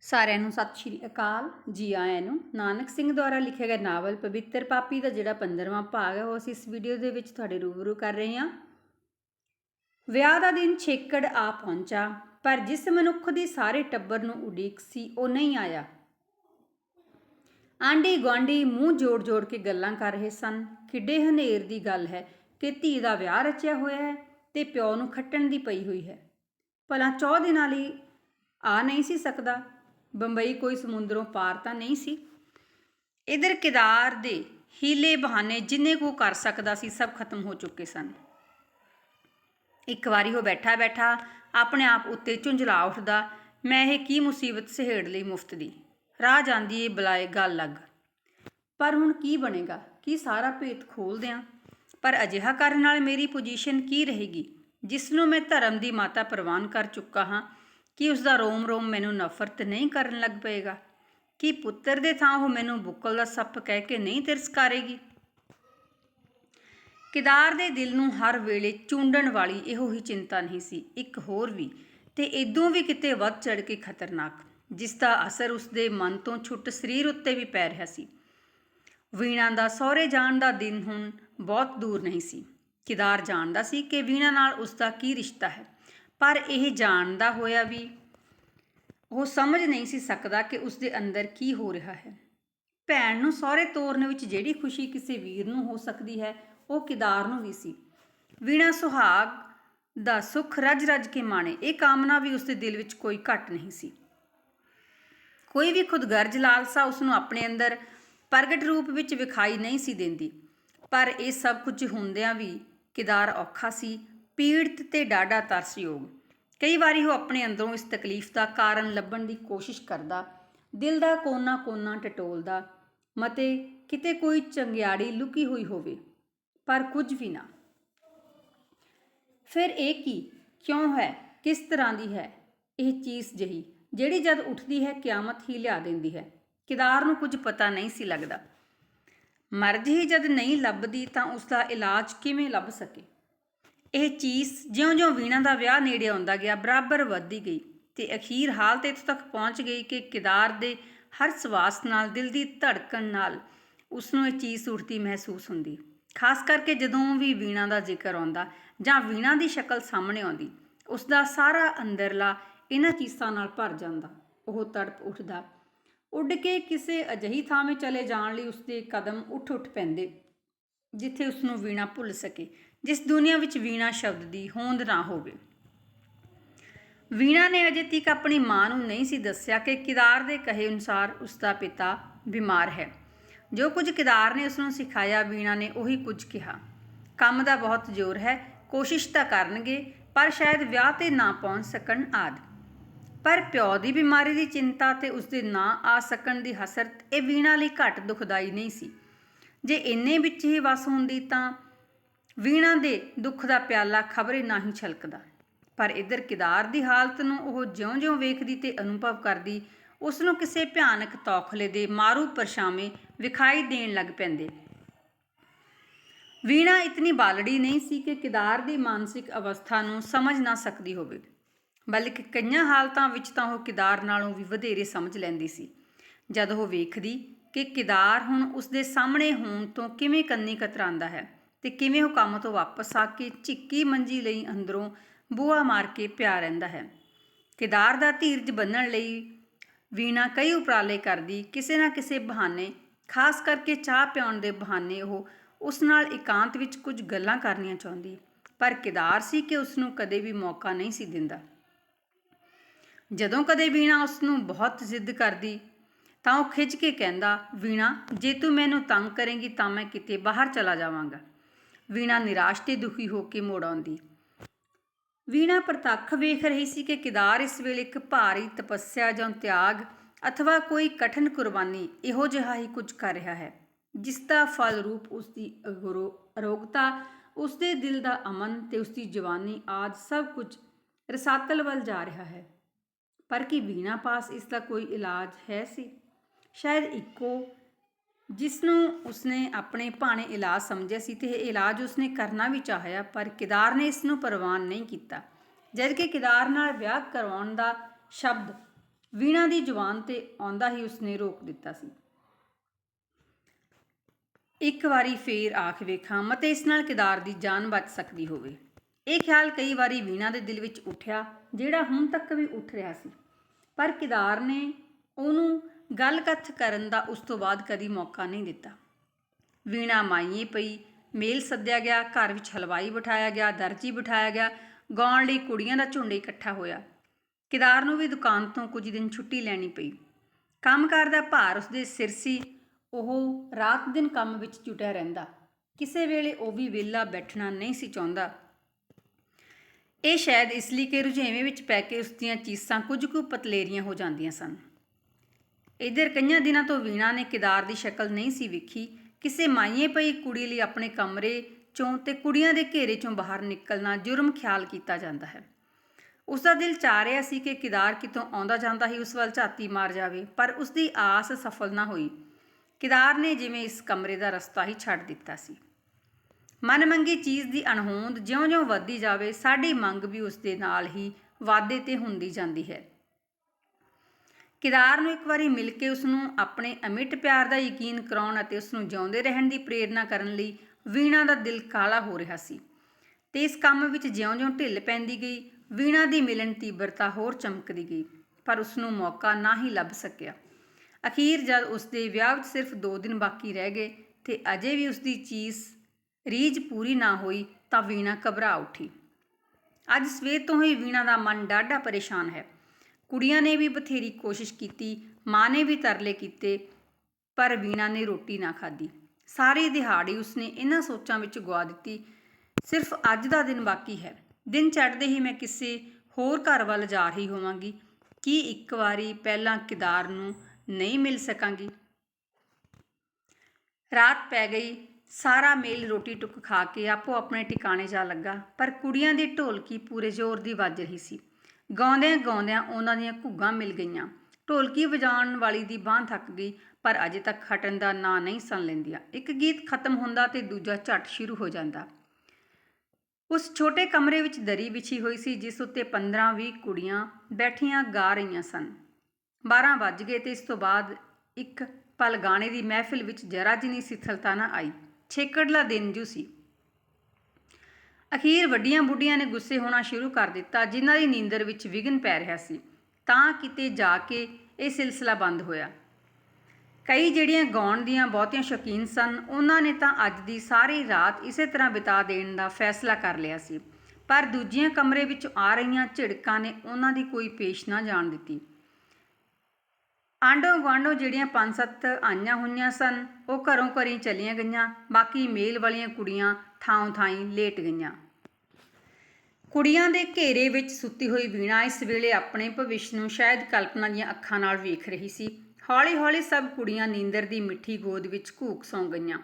ਸਾਰਿਆਂ ਨੂੰ ਸਤਿ ਸ਼੍ਰੀ ਅਕਾਲ ਜੀ ਆਇਆਂ ਨੂੰ। ਨਾਨਕ ਸਿੰਘ ਦੁਆਰਾ ਲਿਖਿਆ ਗਿਆ ਨਾਵਲ ਪਵਿੱਤਰ ਪਾਪੀ ਦਾ ਜਿਹੜਾ 15ਵਾਂ ਭਾਗ ਹੈ, ਉਹ ਅਸੀਂ ਇਸ ਵੀਡੀਓ ਦੇ ਵਿੱਚ ਤੁਹਾਡੇ ਰੂਬਰੂ ਕਰ ਰਹੇ ਹਾਂ। ਵਿਆਹ ਦਾ ਦਿਨ ਛੇਕੜ ਆ ਪਹੁੰਚਾ, ਪਰ ਜਿਸ ਮਨੁੱਖ ਦੀ ਸਾਰੇ ਟੱਬਰ ਨੂੰ ਉਡੀਕ ਸੀ, ਉਹ ਨਹੀਂ ਆਇਆ। ਆਂਢੀ ਗੁਆਂਢੀ ਮੂੰਹ ਜੋੜ-ਜੋੜ ਕੇ ਗੱਲਾਂ ਕਰ ਰਹੇ ਸਨ। ਕਿੱਡੇ ਹਨੇਰ ਦੀ ਗੱਲ ਹੈ ਕਿ ਧੀ ਦਾ ਵਿਆਹ ਰਚਿਆ ਹੋਇਆ ਹੈ ਤੇ ਪਿਓ ਨੂੰ ਖੱਟਣ ਦੀ ਪਈ ਹੋਈ ਹੈ। ਭਲਾ 4 ਦਿਨਾਂ ਲਈ ਆ ਨਹੀਂ ਸੀ ਸਕਦਾ। ਬੰਬਈ ਕੋਈ ਸਮੁੰਦਰੋਂ ਪਾਰ ਤਾਂ ਨਹੀਂ ਸੀ। ਇਧਰ ਕਿਦਾਰ ਦੇ ਹੀਲੇ ਬਹਾਨੇ ਜਿੰਨੇ ਕੋ ਕਰ ਸਕਦਾ ਸੀ, ਸਭ ਖਤਮ ਹੋ ਚੁੱਕੇ ਸਨ। ਇੱਕ ਵਾਰੀ ਉਹ ਬੈਠਾ ਬੈਠਾ ਆਪਣੇ ਆਪ ਉੱਤੇ ਝੁੰਝਲਾ ਉੱਠਦਾ, ਮੈਂ ਇਹ ਕੀ ਮੁਸੀਬਤ ਸਹੇੜ ਲਈ ਮੁਫਤ ਦੀ? ਰਾਹ ਜਾਂਦੀ ਏ ਬੁਲਾਏ ਗੱਲ ਲੱਗ। ਪਰ ਹੁਣ ਕੀ ਬਣੇਗਾ? ਕੀ ਸਾਰਾ ਭੇਤ ਖੋਲ ਦਿਆਂ? ਪਰ ਅਜਿਹਾ ਕਰਨ ਨਾਲ ਮੇਰੀ ਪੋਜੀਸ਼ਨ ਕੀ ਰਹੇਗੀ? ਜਿਸ ਨੂੰ ਮੈਂ ਧਰਮ ਦੀ ਮਾਤਾ ਪ੍ਰਵਾਨ ਕਰ ਚੁੱਕਾ ਹਾਂ ਕੀ ਉਸ ਦਾ ਰੋਮ ਰੋਮ ਮੈਨੂੰ ਨਫ਼ਰਤ ਨਹੀਂ ਕਰਨ ਲੱਗ ਪਏਗਾ? ਕੀ ਪੁੱਤਰ ਦੇ ਥਾਂ ਉਹ ਮੈਨੂੰ ਬੁੱਕਲ ਦਾ ਸੱਪ ਕਹਿ ਕੇ ਨਹੀਂ ਤਿਰਸਕਾਰੇਗੀ ਕਿਦਾਰ ਦੇ ਦਿਲ ਨੂੰ ਹਰ ਵੇਲੇ ਚੁੰਡਣ ਵਾਲੀ ਇਹੋ ਹੀ ਚਿੰਤਾ ਨਹੀਂ ਸੀ, ਇੱਕ ਹੋਰ ਵੀ, ਤੇ ਇਦੋਂ ਵੀ ਕਿਤੇ ਵੱਧ ਚੜ ਕੇ ਖਤਰਨਾਕ, ਜਿਸ ਦਾ ਅਸਰ ਉਸ ਦੇ ਮਨ ਤੋਂ ਛੁੱਟ ਸਰੀਰ ਉੱਤੇ ਵੀ ਪੈ ਰਿਹਾ ਸੀ। ਵੀਣਾ ਦਾ ਸਹੁਰੇ ਜਾਣ ਦਾ ਦਿਨ ਹੁਣ ਬਹੁਤ ਦੂਰ ਨਹੀਂ ਸੀ। ਕਿਦਾਰ ਜਾਣਦਾ ਸੀ ਕਿ ਵੀਣਾ ਨਾਲ ਉਸ ਦਾ ਕੀ ਰਿਸ਼ਤਾ ਹੈ। ਪਰ ਇਹ ਜਾਣਦਾ ਹੋਇਆ ਵੀ ਉਹ ਸਮਝ ਨਹੀਂ ਸੀ ਸਕਦਾ ਕਿ ਉਸ ਦੇ ਅੰਦਰ ਕੀ ਹੋ ਰਿਹਾ ਹੈ। ਭੈਣ ਨੂੰ ਸਹੁਰੇ ਤੋਰਨ ਵਿੱਚ ਜਿਹੜੀ ਖੁਸ਼ੀ ਕਿਸੇ ਵੀਰ ਨੂੰ ਹੋ ਸਕਦੀ ਹੈ, ਉਹ ਕਿਦਾਰ ਨੂੰ ਵੀ ਸੀ। ਵੀਣਾ ਸੁਹਾਗ ਦਾ ਸੁਖ ਰਜ-ਰਜ ਕੇ ਮਾਣੇ, ਇਹ ਕਾਮਨਾ ਵੀ ਉਸ ਦੇ ਦਿਲ ਵਿੱਚ ਕੋਈ ਘਟ ਨਹੀਂ ਸੀ। ਕੋਈ ਵੀ ਖੁਦਗਰਜ ਲਾਲਸਾ ਉਸ ਨੂੰ ਆਪਣੇ ਅੰਦਰ ਪ੍ਰਗਟ ਰੂਪ ਵਿੱਚ ਵਿਖਾਈ ਨਹੀਂ ਸੀ ਦਿੰਦੀ, ਪਰ ਇਹ ਸਭ ਕੁਝ ਹੁੰਦਿਆਂ ਵੀ ਕਿਦਾਰ ਔਖਾ ਸੀ ਪੀੜਤ ਤੇ ਡਾਢਾ ਤਰਸਯੋਗ। ਕਈ ਵਾਰੀ ਉਹ ਆਪਣੇ ਅੰਦਰੋਂ ਇਸ ਤਕਲੀਫ ਦਾ ਕਾਰਨ ਲੱਭਣ ਦੀ ਕੋਸ਼ਿਸ਼ ਕਰਦਾ, ਦਿਲ ਦਾ ਕੋਨਾ-ਕੋਨਾ ਟਟੋਲਦਾ, ਮਤੇ ਕਿਤੇ ਕੋਈ ਚੰਗਿਆੜੀ ਲੁਕੀ ਹੋਈ ਹੋਵੇ, ਪਰ ਕੁਝ ਵੀ ਨਾ। ਫਿਰ ਇਹ ਕੀ, ਕਿਉਂ ਹੈ, ਕਿਸ ਤਰ੍ਹਾਂ ਦੀ ਹੈ, ਇਹ ਚੀਜ਼ ਜਹੀ, ਜਿਹੜੀ ਜਦ ਉੱਠਦੀ ਹੈ, ਕਿਆਮਤ ਹੀ ਲਿਆ ਦਿੰਦੀ ਹੈ। ਕਿਦਾਰ ਨੂੰ ਕੁਝ ਪਤਾ ਨਹੀਂ ਸੀ ਲੱਗਦਾ। ਮਰਜ਼ ਹੀ ਜਦ ਨਹੀਂ ਲੱਭਦੀ ਤਾਂ ਉਸ ਦਾ ਇਲਾਜ ਕਿਵੇਂ ਲੱਭ ਸਕੇ? ਇਹ ਚੀਜ਼ ਜਿਉਂ-ਜਿਉਂ ਵੀਣਾ ਦਾ ਵਿਆਹ ਨੇੜੇ ਆਉਂਦਾ ਗਿਆ, ਬਰਾਬਰ ਵੱਧਦੀ ਗਈ ਤੇ ਅਖੀਰ ਹਾਲਤ ਇੱਥੋਂ ਤੱਕ ਪਹੁੰਚ ਗਈ ਕਿ ਕਿਦਾਰ ਦੇ ਹਰ ਸਵਾਸ ਨਾਲ, ਦਿਲ ਦੀ ਧੜਕਣ ਨਾਲ ਉਸ ਨੂੰ ਇਹ ਚੀਜ਼ ਉੱਠਦੀ ਮਹਿਸੂਸ ਹੁੰਦੀ। ਖਾਸ ਕਰਕੇ ਜਦੋਂ ਵੀ ਵੀਣਾ ਦਾ ਜ਼ਿਕਰ ਆਉਂਦਾ ਜਾਂ ਵੀਣਾ ਦੀ ਸ਼ਕਲ ਸਾਹਮਣੇ ਆਉਂਦੀ ਉਸ ਦਾ ਸਾਰਾ ਅੰਦਰਲਾ ਇਹਨਾਂ ਚੀਸਾਂ ਨਾਲ ਭਰ ਜਾਂਦਾ। ਉਹ ਤੜਪ ਉੱਠਦਾ। ਉੱਡ ਕੇ ਕਿਸੇ ਅਜਹੀ ਥਾਂ 'ਤੇ ਚਲੇ ਜਾਣ ਲਈ ਉਸਦੇ ਕਦਮ ਉੱਠ-ਉੱਠ ਪੈਂਦੇ, ਜਿੱਥੇ ਉਸ ਨੂੰ ਵੀਣਾ ਭੁੱਲ ਸਕੇ। ਜਿਸ ਦੁਨੀਆ ਵਿੱਚ ਵੀਣਾ ਸ਼ਬਦ ਦੀ ਹੋਂਦ ਨਾ ਹੋਵੇ। ਵੀਣਾ ਨੇ ਅਜੇ ਤੱਕ ਆਪਣੀ ਮਾਂ ਨੂੰ ਨਹੀਂ ਸੀ ਦੱਸਿਆ ਕਿ ਕਿਦਾਰ ਦੇ ਕਹੇ ਅਨੁਸਾਰ ਉਸ ਦਾ ਪਿਤਾ ਬਿਮਾਰ ਹੈ। ਜੋ ਕੁਝ ਕਿਦਾਰ ਨੇ ਉਸ ਨੂੰ ਸਿਖਾਇਆ, ਵੀਣਾ ਨੇ ਉਹੀ ਕੁਝ ਕਿਹਾ। ਕੰਮ ਦਾ ਬਹੁਤ ਜ਼ੋਰ ਹੈ, ਕੋਸ਼ਿਸ਼ ਤਾਂ ਕਰਨਗੇ, ਪਰ ਸ਼ਾਇਦ ਵਿਆਹ ਤੇ ਨਾ ਪਹੁੰਚ ਸਕਣ ਆਦ। ਪਰ ਪਿਓ ਦੀ ਬਿਮਾਰੀ ਦੀ ਚਿੰਤਾ ਤੇ ਉਸ ਦੇ ਨਾ ਆ ਸਕਣ ਦੀ ਹਸਰਤ, ਇਹ ਵੀਣਾ ਲਈ ਘੱਟ ਦੁਖਦਾਈ ਨਹੀਂ ਸੀ। ਜੇ ਇੰਨੇ ਵਿੱਚ ਹੀ ਵਸ ਹੁੰਦੀ ਤਾਂ ਵੀਣਾ ਦੇ ਦੁੱਖ ਦਾ ਪਿਆਲਾ ਖਬਰੇ ਨਾ ਹੀ ਛਲਕਦਾ। ਪਰ ਇਧਰ ਕਿਦਾਰ ਦੀ ਹਾਲਤ ਨੂੰ ਉਹ ਜਿਉਂ-ਜਿਉਂ ਵੇਖਦੀ ਤੇ ਅਨੁਭਵ ਕਰਦੀ ਉਸ ਨੂੰ ਕਿਸੇ ਭਿਆਨਕ ਤੌਖਲੇ ਦੇ ਮਾਰੂ ਪਰਛਾਵੇਂ ਵਿਖਾਈ ਦੇਣ ਲੱਗ ਪੈਂਦੇ। ਵੀਣਾ ਇਤਨੀ ਬਾਲੜੀ ਨਹੀਂ ਸੀ ਕਿ ਕਿਦਾਰ ਦੀ ਮਾਨਸਿਕ ਅਵਸਥਾ ਨੂੰ ਸਮਝ ਨਾ ਸਕਦੀ ਹੋਵੇ, ਬਲਕਿ ਕਈਆਂ ਹਾਲਤਾਂ ਵਿੱਚ ਤਾਂ ਉਹ ਕਿਦਾਰ ਨਾਲੋਂ ਵੀ ਵਧੇਰੇ ਸਮਝ ਲੈਂਦੀ ਸੀ। ਜਦ ਉਹ ਵੇਖਦੀ ਕਿ ਕਿਦਾਰ ਹੁਣ ਉਸ ਦੇ ਸਾਹਮਣੇ ਹੋਣ ਤੋਂ ਕਿਵੇਂ ਕੰਨੀ ਕਤਰਾਂਦਾ ਹੈ ਤੇ ਕਿਵੇਂ ਉਹ ਕੰਮ ਤੋਂ ਵਾਪਸ ਆ ਕੇ ਝਿੱਕੀ ਮੰਜੀ ਲਈ ਅੰਦਰੋਂ ਬੂਹਾ ਮਾਰ ਕੇ ਪਿਆ ਰਹਿੰਦਾ ਹੈ। ਕਿਦਾਰ ਦਾ ਧੀਰਜ ਬੰਨਣ ਲਈ ਵੀਣਾ ਕਈ ਉਪਰਾਲੇ ਕਰਦੀ, ਕਿਸੇ ਨਾ ਕਿਸੇ ਬਹਾਨੇ, ਖਾਸ ਕਰਕੇ ਚਾਹ ਪਿਉਣ ਦੇ ਬਹਾਨੇ ਉਹ ਉਸ ਨਾਲ ਇਕਾਂਤ ਵਿੱਚ ਕੁਝ ਗੱਲਾਂ ਕਰਨੀਆਂ ਚਾਹੁੰਦੀ, ਪਰ ਕਿਦਾਰ ਸੀ ਕਿ ਉਸ ਨੂੰ ਕਦੇ ਵੀ ਮੌਕਾ ਨਹੀਂ ਸੀ ਦਿੰਦਾ। ਜਦੋਂ ਕਦੇ ਵੀਣਾ ਉਸ ਨੂੰ ਬਹੁਤ ਜ਼ਿੱਦ ਕਰਦੀ, ਤਾਂ ਉਹ ਖਿੱਚ ਕੇ ਕਹਿੰਦਾ, ਵੀਣਾ, ਜੇ ਤੂੰ ਮੈਨੂੰ ਤੰਗ ਕਰੇਂਗੀ ਤਾਂ ਮੈਂ ਕਿਤੇ ਬਾਹਰ ਚਲਾ ਜਾਵਾਂਗਾ। ਵੀਣਾ ਨਿਰਾਸ਼ ਤੇ ਦੁਖੀ ਹੋ ਕੇ ਮੋੜ ਆਉਂਦੀ। ਵੀਣਾ ਪ੍ਰਤੱਖ ਵੇਖ ਰਹੀ ਸੀ ਕਿ ਕਿਦਾਰ ਇਸ ਵੇਲੇ ਇੱਕ ਭਾਰੀ ਤਪੱਸਿਆ ਜਾਂ ਤਿਆਗ ਅਥਵਾ ਕੋਈ ਕਠਨ ਕੁਰਬਾਨੀ ਇਹੋ ਜਿਹਾ ਹੀ ਕੁਝ ਕਰ ਰਿਹਾ ਹੈ, ਜਿਸ ਦਾ ਫਲ ਰੂਪ ਉਸ ਦੀ ਅਰੋਗਤਾ ਉਸ ਦੇ ਦਿਲ ਦਾ ਅਮਨ ਤੇ ਉਸ ਦੀ ਜਵਾਨੀ ਆਜ ਸਭ ਕੁਝ ਰਸਾਤਲ ਵੱਲ ਜਾ ਰਿਹਾ ਹੈ। ਪਰ ਕੀ ਵੀਣਾ ਪਾਸ ਇਸ ਦਾ ਕੋਈ ਇਲਾਜ ਹੈ ਸੀ? ਸ਼ਾਇਦ ਇੱਕੋ ਜਿਸ ਨੂੰ ਉਸਨੇ ਆਪਣੇ ਭਾਣੇ ਇਲਾਜ ਸਮਝਿਆ ਸੀ ਤੇ ਇਹ ਇਲਾਜ ਉਸਨੇ ਕਰਨਾ ਵੀ ਚਾਹਿਆ, ਪਰ ਕਿਦਾਰ ਨੇ ਇਸ ਨੂੰ ਪ੍ਰਵਾਨ ਨਹੀਂ ਕੀਤਾ। ਜਦ ਕਿ ਕਿਦਾਰ ਨਾਲ ਵਿਆਹ ਕਰਵਾਉਣ ਦਾ ਸ਼ਬਦ ਵੀਣਾ ਦੀ ਜ਼ੁਬਾਨ ਤੇ ਆਉਂਦਾ ਹੀ ਉਸਨੇ ਰੋਕ ਦਿੱਤਾ ਸੀ। ਇੱਕ ਵਾਰੀ ਫੇਰ ਆਖ ਵੇਖਾਂ, ਮਤੇ ਇਸ ਨਾਲ ਕਿਦਾਰ ਦੀ ਜਾਨ ਬਚ ਸਕਦੀ ਹੋਵੇ। ਇਹ ਖਿਆਲ ਕਈ ਵਾਰੀ ਵੀਣਾ ਦੇ ਦਿਲ ਵਿੱਚ ਉੱਠਿਆ, ਜਿਹੜਾ ਹੁਣ ਤੱਕ ਵੀ ਉੱਠ ਰਿਹਾ ਸੀ। ਪਰ ਕਿਦਾਰ ਨੇ ਉਹਨੂੰ ਗੱਲ ਕੱਥ ਕਰਨ ਦਾ ਉਸ ਤੋਂ ਬਾਅਦ ਕਦੀ ਮੌਕਾ ਨਹੀਂ ਦਿੱਤਾ। ਵੀਣਾ ਮਾਈਏ ਪਈ, ਮੇਲ ਸੱਦਿਆ ਗਿਆ, ਘਰ ਵਿੱਚ ਹਲਵਾਈ ਬਿਠਾਇਆ ਗਿਆ, ਦਰਜੀ ਬਿਠਾਇਆ ਗਿਆ, ਗਾਉਣ ਲਈ ਕੁੜੀਆਂ ਦਾ ਝੁੰਡ ਇਕੱਠਾ ਹੋਇਆ। ਕਿਦਾਰ ਨੂੰ ਵੀ ਦੁਕਾਨ ਤੋਂ ਕੁਝ ਦਿਨ ਛੁੱਟੀ ਲੈਣੀ ਪਈ। ਕੰਮਕਾਰ ਦਾ ਭਾਰ ਉਸਦੇ ਸਿਰ ਸੀ, ਉਹ ਰਾਤ ਦਿਨ ਕੰਮ ਵਿੱਚ ਜੁਟਿਆ ਰਹਿੰਦਾ। ਕਿਸੇ ਵੇਲੇ ਉਹ ਵੀ ਵਿਹਲਾ ਬੈਠਣਾ ਨਹੀਂ ਸੀ ਚਾਹੁੰਦਾ। ਇਹ ਸ਼ਾਇਦ ਇਸ ਲਈ ਕਿ ਰੁਝੇਵੇਂ ਵਿੱਚ ਪੈ ਕੇ ਉਸ ਦੀਆਂ ਚੀਸਾਂ ਕੁਝ ਕੁ ਪਤਲੇਰੀਆਂ ਹੋ ਜਾਂਦੀਆਂ ਸਨ। ਇਧਰ ਕਈਆਂ ਦਿਨਾਂ ਤੋਂ ਵੀਣਾ ਨੇ ਕਿਦਾਰ ਦੀ ਸ਼ਕਲ ਨਹੀਂ ਸੀ ਵੇਖੀ। ਕਿਸੇ ਮਾਈਏ ਪਈ ਕੁੜੀ ਲਈ ਆਪਣੇ ਕਮਰੇ ਚੋਂ ਤੇ ਕੁੜੀਆਂ ਦੇ ਘੇਰੇ ਚੋਂ ਬਾਹਰ ਨਿਕਲਣਾ ਜੁਰਮ ਖਿਆਲ ਕੀਤਾ ਜਾਂਦਾ ਹੈ। ਉਸ ਦਾ ਦਿਲ ਚਾਹ ਰਿਹਾ ਸੀ ਕਿ ਕਿਦਾਰ ਕਿਤੋਂ ਆਉਂਦਾ ਜਾਂਦਾ ਹੀ ਉਸ ਵੱਲ ਝਾਤੀ ਮਾਰ ਜਾਵੇ, ਪਰ ਉਸ ਦੀ ਆਸ ਸਫਲ ਨਾ ਹੋਈ। ਕਿਦਾਰ ਨੇ ਜਿਵੇਂ ਇਸ ਕਮਰੇ ਦਾ ਰਸਤਾ ਹੀ ਛੱਡ ਦਿੱਤਾ ਸੀ। ਮਨ ਮੰਗੀ ਚੀਜ਼ ਦੀ ਅਣਹੋਂਦ ਜਿਉਂ-ਜਿਉਂ ਵੱਧਦੀ ਜਾਵੇ, ਸਾਡੀ ਮੰਗ ਵੀ ਉਸ ਦੇ ਨਾਲ ਹੀ ਵਾਧੇ ਤੇ ਹੁੰਦੀ ਜਾਂਦੀ ਹੈ। ਕਿਦਾਰ ਨੂੰ ਇੱਕ ਵਾਰੀ ਮਿਲ ਕੇ ਉਸ ਨੂੰ ਆਪਣੇ ਅਮਿੱਟ ਪਿਆਰ ਦਾ ਯਕੀਨ ਕਰਾਉਣ ਅਤੇ ਉਸ ਨੂੰ ਜਿਉਂਦੇ ਰਹਿਣ ਦੀ ਪ੍ਰੇਰਣਾ ਕਰਨ ਲਈ ਵੀਣਾ ਦਾ ਦਿਲ ਕਾਲਾ ਹੋ ਰਿਹਾ ਸੀ ਤੇ ਇਸ ਕੰਮ ਵਿੱਚ ਜਿਉਂ-ਜਿਉਂ ਢਿੱਲ ਪੈਂਦੀ ਗਈ, ਵੀਣਾ ਦੀ ਮਿਲਣ ਤੀਬਰਤਾ ਹੋਰ ਚਮਕਦੀ ਗਈ, ਪਰ ਉਸ ਨੂੰ ਮੌਕਾ ਨਾ ਹੀ ਲੱਭ ਸਕਿਆ। ਅਖੀਰ ਜਦ ਉਸ ਦੇ ਵਿਆਹ ਵਿੱਚ ਸਿਰਫ 2 ਦਿਨ ਬਾਕੀ ਰਹਿ ਗਏ ਤੇ ਅਜੇ ਵੀ ਉਸ ਦੀ ਚੀਜ਼ ਰੀਝ ਪੂਰੀ ਨਾ ਹੋਈ ਤਾਂ ਵੀਣਾ ਘਬਰਾ ਉੱਠੀ। ਅੱਜ ਸਵੇਰ ਤੋਂ ਹੀ ਵੀਣਾ ਦਾ ਮਨ ਡਾਢਾ ਪਰੇਸ਼ਾਨ ਹੈ। ਕੁੜੀਆਂ ਨੇ ਵੀ ਬਥੇਰੀ ਕੋਸ਼ਿਸ਼ ਕੀਤੀ, ਮਾਂ ਨੇ ਵੀ ਤਰਲੇ ਕੀਤੇ, ਪਰ ਵੀਣਾ ਨੇ ਰੋਟੀ ਨਾ ਖਾਧੀ। ਸਾਰੀ ਦਿਹਾੜੀ ਉਸਨੇ ਇਹਨਾਂ ਸੋਚਾਂ ਵਿੱਚ ਗਵਾ ਦਿੱਤੀ, ਸਿਰਫ ਅੱਜ ਦਾ ਦਿਨ ਬਾਕੀ ਹੈ। ਦਿਨ ਚੜ੍ਹਦੇ ਹੀ ਮੈਂ ਕਿਸੇ ਹੋਰ ਘਰ ਵੱਲ ਜਾ ਰਹੀ ਹੋਵਾਂਗੀ, ਕੀ ਇੱਕ ਵਾਰੀ ਪਹਿਲਾਂ ਕਿਦਾਰ ਨੂੰ ਨਹੀਂ ਮਿਲ ਸਕਾਂਗੀ? ਰਾਤ ਪੈ ਗਈ, ਸਾਰਾ ਮੇਲ ਰੋਟੀ ਟੁੱਕ ਖਾ ਕੇ ਆਪੋ ਆਪਣੇ ਟਿਕਾਣੇ ਜਾ ਲੱਗਾ, ਪਰ ਕੁੜੀਆਂ ਦੀ ਢੋਲਕੀ ਪੂਰੇ ਜ਼ੋਰ ਦੀ ਵੱਜ ਰਹੀ ਸੀ। ਗਾਉਂਦਿਆਂ ਗਾਉਂਦਿਆਂ ਉਹਨਾਂ ਦੀਆਂ ਘੁੱਗਾਂ ਮਿਲ ਗਈਆਂ। ਢੋਲਕੀ ਵਜਾਉਣ ਵਾਲੀ ਦੀ ਬਾਂਹ ਥੱਕ ਗਈ, ਪਰ ਅਜੇ ਤੱਕ ਹਟਣ ਦਾ ਨਾਂ ਨਹੀਂ ਸੁਣ ਲੈਂਦੀਆਂ। ਇੱਕ ਗੀਤ ਖਤਮ ਹੁੰਦਾ ਤੇ ਦੂਜਾ ਝਟ ਸ਼ੁਰੂ ਹੋ ਜਾਂਦਾ। ਉਸ ਛੋਟੇ ਕਮਰੇ ਵਿੱਚ ਦਰੀ ਵਿਛੀ ਹੋਈ ਸੀ, ਜਿਸ ਉੱਤੇ 15-20 ਕੁੜੀਆਂ ਬੈਠੀਆਂ ਗਾ ਰਹੀਆਂ ਸਨ। 12 ਵੱਜ ਗਏ ਤੇ ਇਸ ਤੋਂ ਬਾਅਦ ਇੱਕ ਪਲ ਗਾਣੇ ਦੀ ਮਹਿਫਿਲ ਵਿੱਚ ਜਰਾ ਜਿਨੀ ਸਿਥਲਤਾ ਨਾ ਆਈ। ਛੇਕੜਲਾ ਦਿਨ ਜੂ ਸੀ। ਅਖੀਰ ਵੱਡੀਆਂ ਬੁੱਢੀਆਂ ਨੇ ਗੁੱਸੇ ਹੋਣਾ ਸ਼ੁਰੂ ਕਰ ਦਿੱਤਾ, ਜਿਨ੍ਹਾਂ ਦੀ ਨੀਂਦਰ ਵਿੱਚ ਵਿਘਨ ਪੈ ਰਿਹਾ ਸੀ। ਤਾਂ ਕਿਤੇ ਜਾ ਕੇ ਇਹ ਸਿਲਸਿਲਾ ਬੰਦ ਹੋਇਆ। ਕਈ ਜਿਹੜੀਆਂ ਗਾਉਣ ਦੀਆਂ ਬਹੁਤੀਆਂ ਸ਼ੌਕੀਨ ਸਨ, ਉਹਨਾਂ ਨੇ ਤਾਂ ਅੱਜ ਦੀ ਸਾਰੀ ਰਾਤ ਇਸੇ ਤਰ੍ਹਾਂ ਬਿਤਾ ਦੇਣ ਦਾ ਫੈਸਲਾ ਕਰ ਲਿਆ ਸੀ। ਪਰ ਦੂਜੀਆਂ ਕਮਰੇ ਵਿੱਚ ਆ ਰਹੀਆਂ ਝਿੜਕਾਂ ਨੇ ਉਹਨਾਂ ਦੀ ਕੋਈ ਪੇਸ਼ ਨਾ ਜਾਣ ਦਿੱਤੀ। ਆਂਢੋ ਗਵਾਂਡੋ ਜਿਹੜੀਆਂ ਪੰਜ ਸੱਤ ਆਈਆਂ ਹੋਈਆਂ ਸਨ, ਉਹ ਘਰੋਂ ਘਰੀ ਚਲੀਆਂ ਗਈਆਂ, ਬਾਕੀ ਮੇਲ ਵਾਲੀਆਂ ਕੁੜੀਆਂ ਥਾਂ ਥਾਈਂ ਲੇਟ ਗਈਆਂ। ਕੁੜੀਆਂ ਦੇ ਘੇਰੇ ਵਿੱਚ ਸੁੱਤੀ ਹੋਈ ਵੀਣਾ ਇਸ ਵੇਲੇ ਆਪਣੇ ਭਵਿੱਖ ਨੂੰ ਸ਼ਾਇਦ ਕਲਪਨਾ ਦੀਆਂ ਅੱਖਾਂ ਨਾਲ ਵੇਖ ਰਹੀ ਸੀ। ਹੌਲੀ-ਹੌਲੀ ਸਭ ਕੁੜੀਆਂ ਨੀਂਦਰ ਦੀ ਮਿੱਠੀ ਗੋਦ ਵਿੱਚ ਘੂਕ ਸੌਂ ਗਈਆਂ।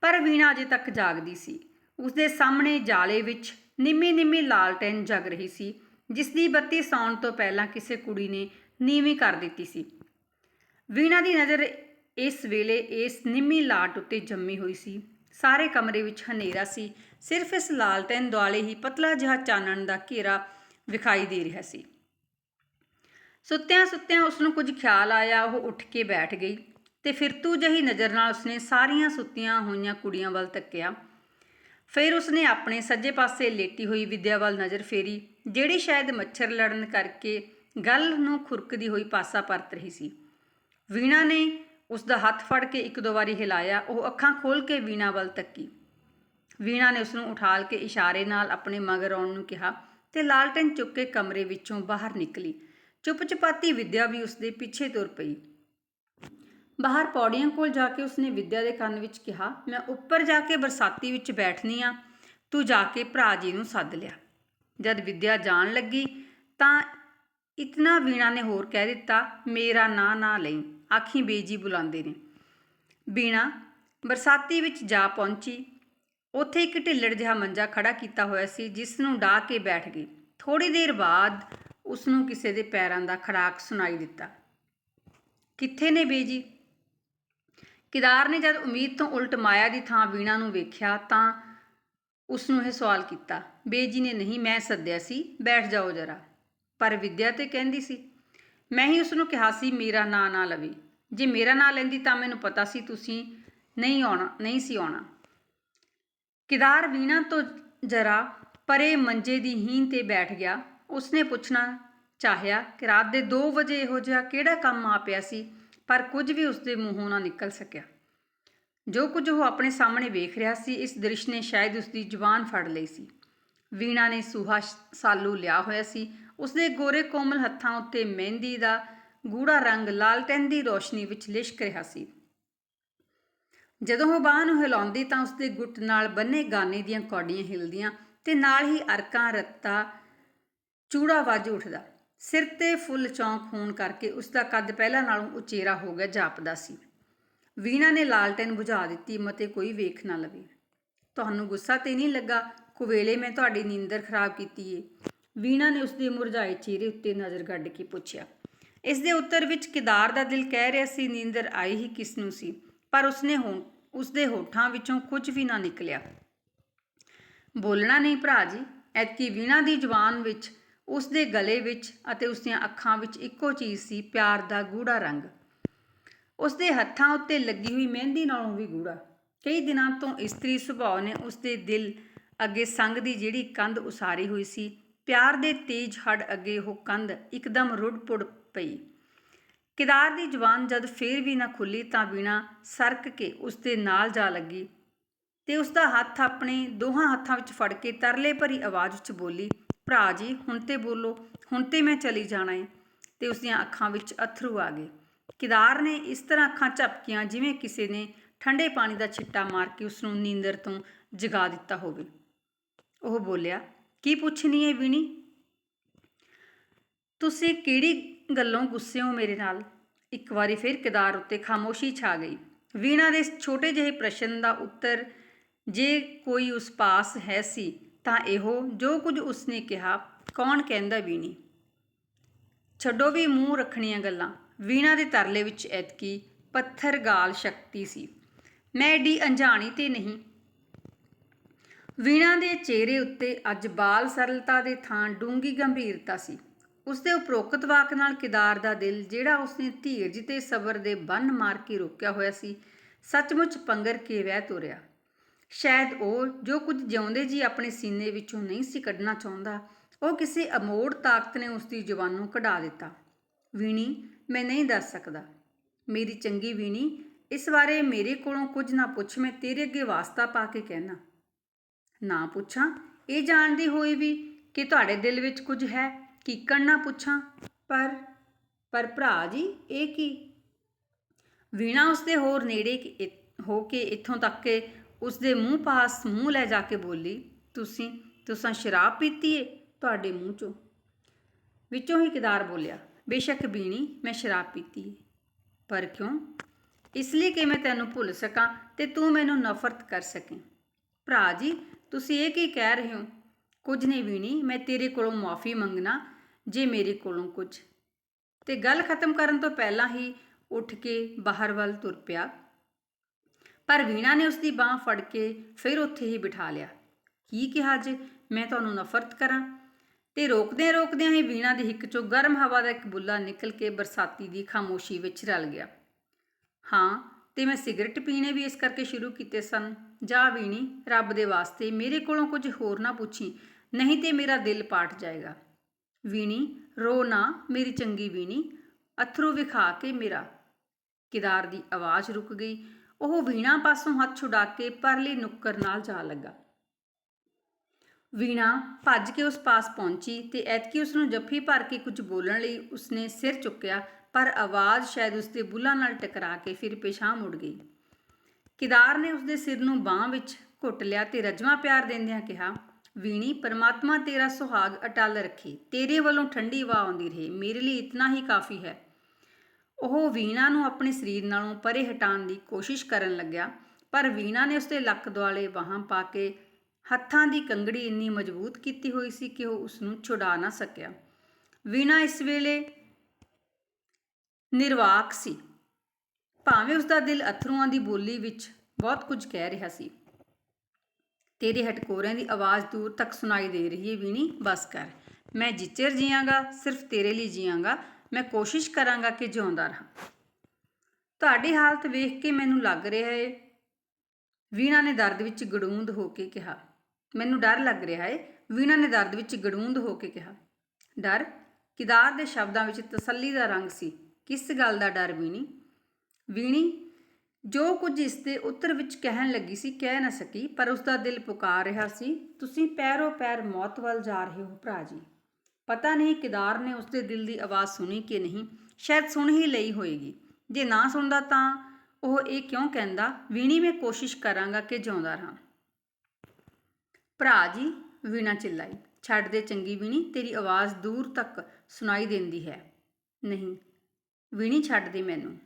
ਪਰ ਵੀਣਾ ਅਜੇ ਤੱਕ ਜਾਗਦੀ ਸੀ। ਉਸਦੇ ਸਾਹਮਣੇ ਜਾਲੇ ਵਿੱਚ ਨਿੰਮੀ-ਨਿੰਮੀ ਲਾਲਟੈਨ ਜਗ ਰਹੀ ਸੀ ਜਿਸ ਦੀ ਬੱਤੀ ਸੌਣ ਤੋਂ ਪਹਿਲਾਂ ਕਿਸੇ ਕੁੜੀ ਨੇ ਨੀਵੀਂ ਕਰ ਦਿੱਤੀ ਸੀ। ਵੀਣਾ ਦੀ ਨਜ਼ਰ ਇਸ ਵੇਲੇ ਇਸ ਨਿੰਮੀ ਲਾਟ ਉੱਤੇ ਜੰਮੀ ਹੋਈ ਸੀ। ਸਾਰੇ ਕਮਰੇ ਵਿੱਚ ਹਨੇਰਾ ਸੀ। ਸਿਰਫ ਇਸ ਲਾਲਟੈਨ ਦੁਆਲੇ ਹੀ ਪਤਲਾ ਜਿਹਾ ਚਾਨਣ ਦਾ ਘੇਰਾ ਵਿਖਾਈ ਦੇ ਰਿਹਾ ਸੀ। ਸੁੱਤਿਆਂ ਸੁੱਤਿਆਂ ਉਸ ਨੂੰ ਕੁਝ ਖਿਆਲ ਆਇਆ, ਉਹ ਉੱਠ ਕੇ ਬੈਠ ਗਈ ਤੇ ਫਿਰਤੂ ਜਹੀ ਨਜ਼ਰ ਨਾਲ ਉਸਨੇ ਸਾਰੀਆਂ ਸੁੱਤੀਆਂ ਹੋਈਆਂ ਕੁੜੀਆਂ ਵੱਲ ਤੱਕਿਆ ਫਿਰ ਉਸਨੇ ਆਪਣੇ ਸੱਜੇ ਪਾਸੇ ਲੇਟੀ ਹੋਈ ਵਿਦਿਆ ਵੱਲ ਨਜ਼ਰ ਫੇਰੀ, ਜਿਹੜੀ ਸ਼ਾਇਦ ਮੱਛਰ ਲੜਨ ਕਰਕੇ ਗੱਲ ਨੂੰ ਖੁਰਕਦੀ ਹੋਈ ਪਾਸਾ ਪਰਤ ਰਹੀ ਸੀ। ਵੀਣਾ ਨੇ ਉਸ ਦਾ ਹੱਥ ਫੜ ਕੇ ਇੱਕ ਦੋ ਵਾਰੀ ਹਿਲਾਇਆ, ਉਹ ਅੱਖਾਂ ਖੋਲ ਕੇ ਵੀਣਾ ਵੱਲ ਤੱਕੀ। ਵੀਣਾ ਨੇ ਉਸ ਨੂੰ ਉਠਾਲ ਕੇ ਇਸ਼ਾਰੇ ਨਾਲ ਆਪਣੇ ਮਗਰ ਆਉਣ ਨੂੰ ਕਿਹਾ ਤੇ ਲਾਲਟਨ ਚੁੱਕ ਕੇ ਕਮਰੇ ਵਿੱਚੋਂ ਬਾਹਰ ਨਿਕਲੀ। ਚੁੱਪ ਚਪਾਤੀ ਵਿਦਿਆ ਵੀ ਉਸ ਦੇ ਪਿੱਛੇ ਤੁਰ ਪਈ। ਬਾਹਰ ਪੌੜੀਆਂ ਕੋਲ ਜਾ ਕੇ ਉਸਨੇ ਵਿਦਿਆ ਦੇ ਕੰਨ ਵਿੱਚ ਕਿਹਾ, ਮੈਂ ਉੱਪਰ ਜਾ ਕੇ ਬਰਸਾਤੀ ਵਿੱਚ ਬੈਠਨੀ ਆ, ਤੂੰ ਜਾ ਕੇ ਭਰਾ ਜੀ ਨੂੰ ਸੱਦ ਲਿਆ। ਜਦ ਵਿਦਿਆ ਜਾਣ ਲੱਗੀ ਤਾਂ ਇਤਨਾ ਵੀਣਾ ਨੇ ਹੋਰ ਕਹਿ ਦਿੱਤਾ, ਮੇਰਾ ਨਾਂ ਨਾ ਲਈ। ਆਖੀ ਬੇਜੀ ਬੁਲਾਉਂਦੇ ਨੇ। ਬੀਣਾ ਬਰਸਾਤੀ ਵਿੱਚ ਜਾ ਪਹੁੰਚੀ। ਉੱਥੇ ਇੱਕ ਢਿੱਲੜ ਜਿਹਾ ਮੰਜਾ ਖੜਾ ਕੀਤਾ ਹੋਇਆ ਸੀ, ਜਿਸ ਨੂੰ ਢਾ ਕੇ ਬੈਠ ਗਈ। ਥੋੜੀ ਦੇਰ ਬਾਅਦ ਉਸ ਨੂੰ ਕਿਸੇ ਦੇ ਪੈਰਾਂ ਦਾ ਖੜਾਕ ਸੁਣਾਈ ਦਿੱਤਾ। ਕਿੱਥੇ ਨੇ ਬੇਜੀ? ਕਿਦਾਰ ਨੇ ਜਦ ਉਮੀਦ ਤੋਂ ਉਲਟ ਮਾਇਆ ਦੀ ਥਾਂ ਵੀਣਾ ਨੂੰ ਵੇਖਿਆ ਤਾਂ ਉਸ ਨੂੰ ਇਹ ਸਵਾਲ ਕੀਤਾ, ਬੇਜੀ ਨੇ ਨਹੀਂ ਮੈਂ ਸੱਦਿਆ ਸੀ, ਬੈਠ ਜਾਓ ਜਰਾ। ਪਰ ਵਿਦਿਆ ਤੇ ਕਹਿੰਦੀ ਸੀ ਮੈਂ ਹੀ ਉਸ ਨੂੰ ਕਿਹਾ ਸੀ, ਮੇਰਾ ਨਾਂ ਨਾ ਲਵੇ। ਜੇ ਮੇਰਾ ਨਾਂ ਲੈਂਦੀ ਤਾਂ ਮੈਨੂੰ ਪਤਾ ਸੀ ਤੁਸੀਂ ਨਹੀਂ ਆਉਣਾ, ਨਹੀਂ ਸੀ ਆਉਣਾ। ਕਿਦਾਰ ਵੀਣਾ ਤੋਂ ਜਰਾ ਪਰੇ ਮੰਜੇ ਦੀ ਹੀਨ ਤੇ ਬੈਠ ਗਿਆ। ਉਸਨੇ ਪੁੱਛਣਾ ਚਾਹਿਆ ਕਿ ਰਾਤ ਦੇ 2 ਵਜੇ ਇਹੋ ਜਿਹਾ ਕਿਹੜਾ ਕੰਮ ਆ ਪਿਆ ਸੀ, ਪਰ ਕੁਝ ਵੀ ਉਸਦੇ ਮੂੰਹੋਂ ਨਾ ਨਿਕਲ ਸਕਿਆ। ਜੋ ਕੁਝ ਉਹ ਆਪਣੇ ਸਾਹਮਣੇ ਵੇਖ ਰਿਹਾ ਸੀ, ਇਸ ਦ੍ਰਿਸ਼ ਨੇ ਸ਼ਾਇਦ ਉਸਦੀ ਜ਼ੁਬਾਨ ਫੜ ਲਈ ਸੀ। ਵੀਣਾ ਨੇ ਸੂਹਾ ਸਾਲੂ ਲਿਆ ਹੋਇਆ ਸੀ। ਉਸਦੇ ਗੋਰੇ ਕੋਮਲ ਹੱਥਾਂ ਉੱਤੇ ਮਹਿੰਦੀ ਦਾ ਗੂੜਾ ਰੰਗ ਲਾਲਟੈਨ ਦੀ ਰੋਸ਼ਨੀ ਵਿੱਚ ਲਿਸ਼ਕ ਰਿਹਾ ਸੀ। ਜਦੋਂ ਉਹ ਬਾਹ ਨੂੰ ਹਿਲਾਉਂਦੀ ਤਾਂ ਉਸਦੇ ਗੁੱਟ ਨਾਲ ਬੰਨੇ ਗਾਨੇ ਦੀਆਂ ਕੌਡੀਆਂ ਹਿਲਦੀਆਂ ਤੇ ਨਾਲ ਹੀ ਅਰਕਾਂ ਰੱਤਾ ਚੂੜਾ ਵੱਜ ਉੱਠਦਾ। ਸਿਰ ਤੇ ਫੁੱਲ ਚੌਂਕ ਹੋਣ ਕਰਕੇ ਉਸਦਾ ਕੱਦ ਪਹਿਲਾਂ ਨਾਲੋਂ ਉਚੇਰਾ ਹੋ ਗਿਆ, ਜਾਪਦਾ ਸੀ। ਵੀਣਾ ਨੇ ਲਾਲਟੈਨ ਬੁਝਾ ਦਿੱਤੀ, ਮਤੇ ਕੋਈ ਵੇਖ ਨਾ ਲਵੇ। ਤੁਹਾਨੂੰ ਗੁੱਸਾ ਤੇ ਨਹੀਂ ਲੱਗਾ? ਕੁਵੇਲੇ ਮੈਂ ਤੁਹਾਡੀ ਨੀਂਦਰ ਖਰਾਬ ਕੀਤੀ ਏ। ਵੀਣਾ ਨੇ ਉਸਦੇ ਮੁਰਝਾਏ ਚਿਹਰੇ ਉੱਤੇ ਨਜ਼ਰ ਗੱਡ ਕੇ ਪੁੱਛਿਆ। ਇਸ ਦੇ ਉੱਤਰ ਵਿੱਚ ਕਿਦਾਰ ਦਾ ਦਿਲ ਕਹਿ ਰਿਹਾ ਸੀ, ਨੀਂਦਰ ਆਈ ਹੀ ਕਿਸ ਨੂੰ ਸੀ, ਪਰ ਉਸਨੇ ਹੁਣ, ਉਸਦੇ ਹੋਠਾਂ ਵਿੱਚੋਂ ਕੁਝ ਵੀ ਨਾ ਨਿਕਲਿਆ। ਬੋਲਣਾ ਨਹੀਂ ਭਰਾ ਜੀ, ਐਤਕੀ ਵੀਣਾ ਦੀ ਜ਼ੁਬਾਨ ਵਿੱਚ, ਉਸਦੇ ਗਲੇ ਵਿੱਚ ਅਤੇ ਉਸ ਦੀਆਂ ਅੱਖਾਂ ਵਿੱਚ ਇੱਕੋ ਚੀਜ਼ ਸੀ, ਪਿਆਰ ਦਾ ਗੂੜਾ ਰੰਗ। ਉਸਦੇ ਹੱਥਾਂ ਉੱਤੇ ਲੱਗੀ ਹੋਈ ਮਹਿੰਦੀ ਨਾਲੋਂ ਵੀ ਗੂੜਾ। ਕਈ ਦਿਨਾਂ ਤੋਂ ਇਸਤਰੀ ਸੁਭਾਅ ਨੇ ਉਸਦੇ ਦਿਲ ਅੱਗੇ ਸੰਗ ਦੀ ਜਿਹੜੀ ਕੰਧ ਉਸਾਰੀ ਹੋਈ ਸੀ ਪਿਆਰ ਦੇ ਤੇਜ ਹੱਡ ਅੱਗੇ ਉਹ ਕੰਧ ਇੱਕਦਮ ਰੁੜ ਪੁੜ ਪਈ। ਕਿਦਾਰ ਦੀ ਜ਼ੁਬਾਨ ਜਦ ਫੇਰ ਵੀ ਨਾ ਖੁੱਲੀ ਤਾਂ ਵੀਣਾ ਸਰਕ ਕੇ ਉਸਦੇ ਨਾਲ ਜਾ ਲੱਗੀ ਤੇ ਉਸਦਾ ਹੱਥ ਆਪਣੇ ਦੋਹਾਂ ਹੱਥਾਂ ਵਿੱਚ ਫੜ ਕੇ ਤਰਲੇ ਭਰੀ ਆਵਾਜ਼ ਵਿੱਚ ਬੋਲੀ, ਭਰਾ ਜੀ, ਹੁਣ ਤੇ ਬੋਲੋ, ਹੁਣ ਤੇ ਮੈਂ ਚਲੀ ਜਾਣਾ ਏ। ਤੇ ਉਸਦੀਆਂ ਅੱਖਾਂ ਵਿੱਚ ਅਥਰੂ ਆ ਗਏ। ਕਿਦਾਰ ਨੇ ਇਸ ਤਰ੍ਹਾਂ ਅੱਖਾਂ ਝਪਕੀਆਂ ਜਿਵੇਂ ਕਿਸੇ ਨੇ ਠੰਡੇ ਪਾਣੀ ਦਾ ਛਿੱਟਾ ਮਾਰ ਕੇ ਉਸ ਨੂੰ ਨੀਂਦਰ ਤੋਂ ਜਗਾ ਦਿੱਤਾ ਹੋਵੇ। ਉਹ ਬੋਲਿਆ ਕੀ ਪੁੱਛਣੀ ਹੈ ਵੀਣੀ? ਤੁਸੀਂ ਕਿਹੜੀ ਗੱਲੋਂ ਗੁੱਸੇ ਹੋ ਮੇਰੇ ਨਾਲ? ਇੱਕ ਵਾਰੀ ਫਿਰ ਕਿਦਾਰ ਉੱਤੇ ਖਾਮੋਸ਼ੀ ਛਾ ਗਈ। ਵੀਣਾ ਦੇ ਛੋਟੇ ਜਿਹੇ ਪ੍ਰਸ਼ਨ ਦਾ ਉੱਤਰ, ਜੇ ਕੋਈ ਉਸ ਪਾਸ ਹੈ ਸੀ, ਤਾਂ ਇਹੋ ਜੋ ਕੁਝ ਉਸਨੇ ਕਿਹਾ, ਕੌਣ ਕਹਿੰਦਾ ਵੀਣੀ? ਛੱਡੋ ਵੀ ਮੂੰਹ ਰੱਖਣੀਆਂ ਗੱਲਾਂ। ਵੀਣਾ ਦੇ ਤਰਲੇ ਵਿੱਚ ਐਤਕੀ ਪੱਥਰ ਗਾਲ ਸ਼ਕਤੀ ਸੀ। ਮੈਂ ਏਡੀ ਅਣਜਾਣੀ ਤੇ ਨਹੀਂ। ਵੀਣਾ ਦੇ ਚਿਹਰੇ ਉੱਤੇ ਅੱਜ ਬਾਲ ਸਰਲਤਾ ਦੇ ਥਾਂ ਡੂੰਗੀ ਗੰਭੀਰਤਾ ਸੀ। ਉਸਦੇ ਉਪਰੋਕਤ ਵਾਕ ਨਾਲ ਕਿਦਾਰ ਦਾ ਦਿਲ, ਜਿਹੜਾ ਉਸਨੇ ਧੀਰਜ ਤੇ ਸਬਰ ਦੇ ਬੰਨ ਮਾਰ ਕੇ ਰੋਕਿਆ ਹੋਇਆ ਸੀ, ਸੱਚਮੁੱਚ ਪੰਗਰ ਕੇ ਵਹਿ ਤੁਰਿਆ। ਸ਼ਾਇਦ ਉਹ ਜੋ ਕੁਝ ਜਿਉਂਦੇ ਜੀ ਆਪਣੇ ਸੀਨੇ ਵਿੱਚੋਂ ਨਹੀਂ ਸੀ ਕੱਢਣਾ ਚਾਹੁੰਦਾ, ਉਹ ਕਿਸੇ ਅਮੋੜ ਤਾਕਤ ਨੇ ਉਸਦੀ ਨੂੰ ਕਢਾ ਦਿੱਤਾ। ਵੀਣੀ, ਮੈਂ ਨਹੀਂ ਦੱਸ ਸਕਦਾ। ਮੇਰੀ ਚੰਗੀ ਵੀਣੀ, ਇਸ ਬਾਰੇ ਮੇਰੇ ਕੋਲੋਂ ਕੁਝ ਨਾ ਪੁੱਛ, ਮੈਂ ਤੇਰੇ ਅੱਗੇ ਵਾਸਤਾ ਪਾ ਕੇ ਕਹਿਣਾ ਨਾ ਪੁੱਛਾਂ। ਇਹ ਜਾਣਦੀ ਹੋਈ ਵੀ ਕਿ ਤੁਹਾਡੇ ਦਿਲ ਵਿੱਚ ਕੁਝ ਹੈ ਕੀਕਣ ਨਾ ਪੁੱਛਾਂ? ਪਰ ਪਰ ਭਰਾ ਜੀ, ਇਹ ਕੀ? ਵੀਣਾ ਉਸਦੇ ਹੋਰ ਨੇੜੇ ਹੋ ਕੇ ਇੱਥੋਂ ਤੱਕ ਕਿ ਉਸਦੇ ਮੂੰਹ ਪਾਸ ਮੂੰਹ ਲੈ ਜਾ ਕੇ ਬੋਲੀ, ਤੁਸੀਂ ਤੁਸੀਂ ਸ਼ਰਾਬ ਪੀਤੀ ਏ ਤੁਹਾਡੇ ਮੂੰਹ ਚੋਂ? ਵਿੱਚੋਂ ਹੀ ਕਿਦਾਰ ਬੋਲਿਆ, ਬੇਸ਼ੱਕ ਬੀਣੀ ਮੈਂ ਸ਼ਰਾਬ ਪੀਤੀ ਏ। ਪਰ ਕਿਉਂ? ਇਸ ਲਈ ਕਿ ਮੈਂ ਤੈਨੂੰ ਭੁੱਲ ਸਕਾਂ ਤੇ ਤੂੰ ਮੈਨੂੰ ਨਫ਼ਰਤ ਕਰ ਸਕੇ। ਭਰਾ ਜੀ ਤੁਸੀਂ ਇਹ ਕੀ ਕਹਿ ਰਹੇ ਹੋ? ਕੁਝ ਨਹੀਂ ਵੀਣੀ, ਮੈਂ ਤੇਰੇ ਕੋਲੋਂ ਮਾਫੀ ਮੰਗਣਾ, ਜੇ ਮੇਰੇ ਕੋਲੋਂ ਕੁਝ। ਤੇ ਗੱਲ ਖਤਮ ਕਰਨ ਤੋਂ ਪਹਿਲਾਂ ਹੀ ਉੱਠ ਕੇ ਬਾਹਰ ਵੱਲ ਤੁਰ ਪਿਆ। ਪਰ ਵੀਣਾ ਨੇ ਉਸ ਦੀ ਬਾਹ ਫੜ ਕੇ ਫਿਰ ਉੱਥੇ ਹੀ ਬਿਠਾ ਲਿਆ। ਕੀ ਕਿਹਾ ਜੇ? ਮੈਂ ਤੁਹਾਨੂੰ ਨਫ਼ਰਤ ਕਰਾਂ। ਤੇ ਰੋਕਦਿਆਂ ਰੋਕਦਿਆਂ ਹੀ ਵੀਣਾ ਦੀ ਹਿੱਕ ਚੋਂ ਗਰਮ ਹਵਾ ਦਾ ਇੱਕ ਬੁੱਲਾ ਨਿਕਲ ਕੇ ਬਰਸਾਤੀ ਦੀ ਖਾਮੋਸ਼ੀ ਵਿੱਚ ਰਲ ਗਿਆ। ਹਾਂ ਤੇ ਮੈਂ ਸਿਗਰਟ ਪੀਣੇ ਵੀ ਇਸ ਕਰਕੇ ਸ਼ੁਰੂ ਕੀਤੇ ਸਨ। ਜਾ ਵੀਣੀ ਰੱਬ ਦੇ ਵਾਸਤੇ ਮੇਰੇ ਕੋਲੋਂ ਕੁਝ ਹੋਰ ਨਾ ਪੁੱਛੀ, ਨਹੀਂ ਤੇ ਮੇਰਾ ਦਿਲ ਪਾਟ ਜਾਏਗਾ। ਵੀਣੀ ਰੋ ਨਾ, ਮੇਰੀ ਚੰਗੀ ਵੀਣੀ ਅਥਰੂ ਵਿਖਾ ਕੇ ਮੇਰਾ। ਕਿਦਾਰ ਦੀ ਆਵਾਜ਼ ਰੁਕ ਗਈ। ਉਹ ਵੀਣਾ ਪਾਸੋਂ ਹੱਥ ਛੁਡਾ ਕੇ ਪਰਲੇ ਨੁੱਕਰ ਨਾਲ ਜਾ ਲੱਗਾ। ਵੀਣਾ ਭੱਜ ਕੇ ਉਸ ਪਾਸ ਪਹੁੰਚੀ ਤੇ ਐਤਕੀ ਉਸ ਨੂੰ ਜੱਫੀ ਭਰ ਕੇ ਕੁਝ ਬੋਲਣ ਲਈ ਉਸਨੇ ਸਿਰ ਚੁੱਕਿਆ ਪਰ ਆਵਾਜ਼ ਸ਼ਾਇਦ ਉਸਦੇ ਬੁੱਲਾਂ ਨਾਲ ਟਕਰਾ ਕੇ ਫਿਰ ਪਿਛਾਂ ਮੁੜ ਗਈ। ਕਿਦਾਰ ਨੇ ਉਸਦੇ ਸਿਰ ਨੂੰ ਬਾਹ ਵਿੱਚ ਘੁੱਟ ਲਿਆ ਤੇ ਰਜਵਾ ਪਿਆਰ ਦਿੰਦਿਆਂ ਕਿਹਾ, ਵੀਣੀ, ਪਰਮਾਤਮਾ ਤੇਰਾ ਸੁਹਾਗ ਅਟਲ ਰੱਖੇ। ਤੇਰੇ ਵੱਲੋਂ ਠੰਡੀ ਹਵਾ ਆਉਂਦੀ ਰਹੇ। ਮੇਰੇ ਲਈ ਇਤਨਾ ਹੀ ਕਾਫੀ ਹੈ। ਉਹ ਵੀਣਾ ਨੂੰ ਆਪਣੇ ਸਰੀਰ ਨਾਲੋਂ ਪਰੇ ਹਟਾਉਣ ਦੀ ਕੋਸ਼ਿਸ਼ ਕਰਨ ਲੱਗਿਆ, ਪਰ ਵੀਣਾ ਨੇ ਉਸਦੇ ਲੱਕ ਦੁਆਲੇ ਬਾਹਾਂ ਪਾ ਕੇ ਹੱਥਾਂ ਦੀ ਕੰਗੜੀ ਇੰਨੀ ਮਜ਼ਬੂਤ ਕੀਤੀ ਹੋਈ ਸੀ ਕਿ ਉਹ ਉਸ ਨੂੰ ਛੁਡਾ ਨਾ ਸਕਿਆ। ਵੀਣਾ ਇਸ ਵੇਲੇ ਨਿਰਵਾਕ ਸੀ। ਭਾਵੇਂ ਉਸਦਾ ਦਿਲ ਅਥਰੂਆਂ ਦੀ ਬੋਲੀ ਵਿੱਚ ਬਹੁਤ ਕੁਝ ਕਹਿ ਰਿਹਾ ਸੀ। ਤੇਰੇ ਹਟਕੋਰਿਆਂ ਦੀ ਆਵਾਜ਼ ਦੂਰ ਤੱਕ ਸੁਣਾਈ ਦੇ ਰਹੀ ਹੈ ਵੀਣੀ, ਬਸ ਕਰ। ਮੈਂ ਜਿੱਚਰ ਜੀਆਂਗਾ, ਸਿਰਫ ਤੇਰੇ ਲਈ ਜੀਆਂਗਾ। ਮੈਂ ਕੋਸ਼ਿਸ਼ ਕਰਾਂਗਾ ਕਿ ਜਿਉਂਦਾ ਰਹਾਂ। ਤੁਹਾਡੀ ਹਾਲਤ ਵੇਖ ਕੇ ਮੈਨੂੰ ਲੱਗ ਰਿਹਾ ਏ। ਵੀਣਾ ਨੇ ਦਰਦ ਵਿੱਚ ਗੜੂੰਦ ਹੋ ਕੇ ਕਿਹਾ। ਮੈਨੂੰ ਡਰ ਲੱਗ ਰਿਹਾ ਏ। ਵੀਣਾ ਨੇ ਦਰਦ ਵਿੱਚ ਗੜੂੰਦ ਹੋ ਕੇ ਕਿਹਾ। ਡਰ ਕਿਦਾਰ ਦੇ ਸ਼ਬਦਾਂ ਵਿੱਚ ਤਸੱਲੀ ਦਾ ਰੰਗ ਸੀ। ਕਿਸ ਗੱਲ ਦਾ ਡਰ ਵੀਣੀ? ਵੀਣੀ, ਜੋ ਕੁਝ ਇਸ ਦੇ ਉੱਤਰ ਵਿੱਚ ਕਹਿਣ ਲੱਗੀ ਸੀ ਕਹਿ ਨਾ ਸਕੀ, ਪਰ ਉਸ ਦਾ ਦਿਲ ਪੁਕਾਰ ਰਿਹਾ ਸੀ, ਤੁਸੀਂ ਪੈਰੋ ਪੈਰ ਮੌਤ ਵੱਲ ਜਾ ਰਹੇ ਹੋ ਭਰਾ ਜੀ। ਪਤਾ ਨਹੀਂ ਕਿਦਾਰ ਨੇ ਉਸ ਦੇ ਦਿਲ ਦੀ ਆਵਾਜ਼ ਸੁਣੀ ਕਿ ਨਹੀਂ, ਸ਼ਾਇਦ ਸੁਣ ਹੀ ਲਈ ਹੋਏਗੀ। ਜੇ ਨਾ ਸੁਣਦਾ ਤਾਂ ਉਹ ਇਹ ਕਿਉਂ ਕਹਿੰਦਾ? ਵੀਣੀ, ਮੈਂ ਕੋਸ਼ਿਸ਼ ਕਰਾਂਗਾ ਕਿ ਜਿਉਂਦਾ ਰਹਾਂ। ਭਰਾ ਜੀ, ਵੀਣਾ ਚਿੱਲਾਈ, ਛੱਡ ਦੇ ਚੰਗੀ ਵੀਣੀ, ਤੇਰੀ ਆਵਾਜ਼ ਦੂਰ ਤੱਕ ਸੁਣਾਈ ਦਿੰਦੀ ਹੈ। ਨਹੀਂ ਵੀਣੀ ਛੱਡ ਦੇ ਮੈਨੂੰ।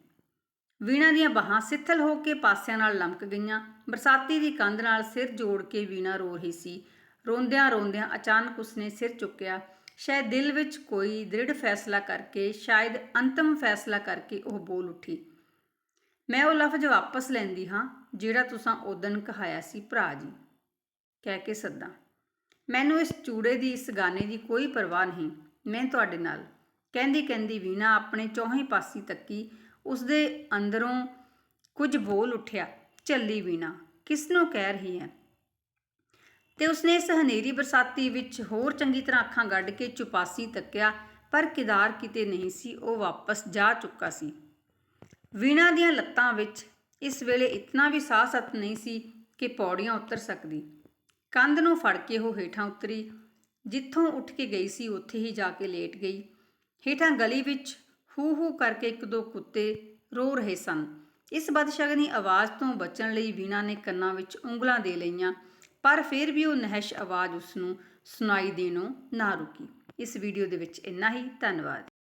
ਵੀਣਾ ਦੀਆਂ ਬਾਹਾਂ ਸਿੱਥਲ ਹੋ ਕੇ ਪਾਸਿਆਂ ਨਾਲ ਲਮਕ ਗਈਆਂ। ਬਰਸਾਤੀ ਦੀ ਕੰਧ ਨਾਲ ਸਿਰ ਜੋੜ ਕੇ ਵੀਣਾ ਰੋ ਰਹੀ ਸੀ। ਰੋਂਦਿਆਂ ਰੋਂਦਿਆਂ ਅਚਾਨਕ ਉਸਨੇ ਸਿਰ ਚੁੱਕਿਆ। ਸ਼ਾਇਦ ਦਿਲ ਵਿੱਚ ਕੋਈ ਦ੍ਰਿੜ ਫੈਸਲਾ ਕਰਕੇ, ਸ਼ਾਇਦ ਅੰਤਮ ਫੈਸਲਾ ਕਰਕੇ ਉਹ ਬੋਲ ਉੱਠੀ, ਮੈਂ ਉਹ ਲਫ਼ਜ਼ ਵਾਪਸ ਲੈਂਦੀ ਹਾਂ, ਜਿਹੜਾ ਤੁਸੀਂ ਉਦਣ ਕਹਾਇਆ ਸੀ, ਭਰਾ ਜੀ। ਕਹਿ ਕੇ ਸੱਦਾ, ਮੈਨੂੰ ਇਸ ਚੂੜੇ ਦੀ, ਇਸ ਗਾਨੇ ਦੀ ਕੋਈ ਪਰਵਾਹ ਨਹੀਂ। ਮੈਂ ਤੁਹਾਡੇ ਨਾਲ ਕਹਿੰਦੀ ਕਹਿੰਦੀ ਵੀਣਾ ਆਪਣੇ ਚੌਹੀਂ ਪਾਸੀ ਤੱਕੀ ਉਸਦੇ ਅੰਦਰੋਂ ਕੁਝ ਬੋਲ ਉੱਠਿਆ, ਚੱਲੀ ਵੀਣਾ ਕਿਸ ਨੂੰ ਕਹਿ ਰਹੀ ਹੈ ਤੇ ਉਸਨੇ ਇਸ ਹਨੇਰੀ ਬਰਸਾਤੀ ਵਿੱਚ ਹੋਰ ਚੰਗੀ ਤਰ੍ਹਾਂ ਅੱਖਾਂ ਗੱਡ ਕੇ ਚੁਪਾਸੀ ਤੱਕਿਆ, ਪਰ ਕਿਦਾਰ ਕਿਤੇ ਨਹੀਂ ਸੀ, ਉਹ ਵਾਪਸ ਜਾ ਚੁੱਕਾ ਸੀ। ਵੀਣਾ ਦੀਆਂ ਲੱਤਾਂ ਵਿੱਚ ਇਸ ਵੇਲੇ ਇਤਨਾ ਵੀ ਸਾਹ ਸਤ ਨਹੀਂ ਸੀ ਕਿ ਪੌੜੀਆਂ ਉਤਰ ਸਕਦੀ। ਕੰਧ ਨੂੰ ਫੜ ਕੇ ਉਹ ਹੇਠਾਂ ਉਤਰੀ, ਜਿੱਥੋਂ ਉੱਠ ਕੇ ਗਈ ਸੀ, ਉੱਥੇ ਹੀ ਜਾ ਕੇ ਲੇਟ ਗਈ। ਹੇਠਾਂ ਗਲੀ ਵਿੱਚ ਹੂ ਹੂ ਕਰਕੇ ਇੱਕ ਦੋ ਕੁੱਤੇ ਰੋ ਰਹੇ ਸਨ। ਇਸ ਬਦਸ਼ਗਨੀ ਆਵਾਜ਼ ਤੋਂ ਬਚਣ ਲਈ ਵੀਣਾ ਨੇ ਕੰਨਾਂ ਵਿੱਚ ਉਂਗਲਾਂ ਦੇ ਲਈਆਂ, ਪਰ ਫਿਰ ਵੀ ਉਹ ਨਹਿਸ਼ ਆਵਾਜ਼ ਉਸ ਨੂੰ ਸੁਣਾਈ ਦੇਣੋਂ ਨਾ ਰੁਕੀ। ਇਸ ਵੀਡੀਓ ਦੇ ਵਿੱਚ ਇੰਨਾ ਹੀ। ਧੰਨਵਾਦ।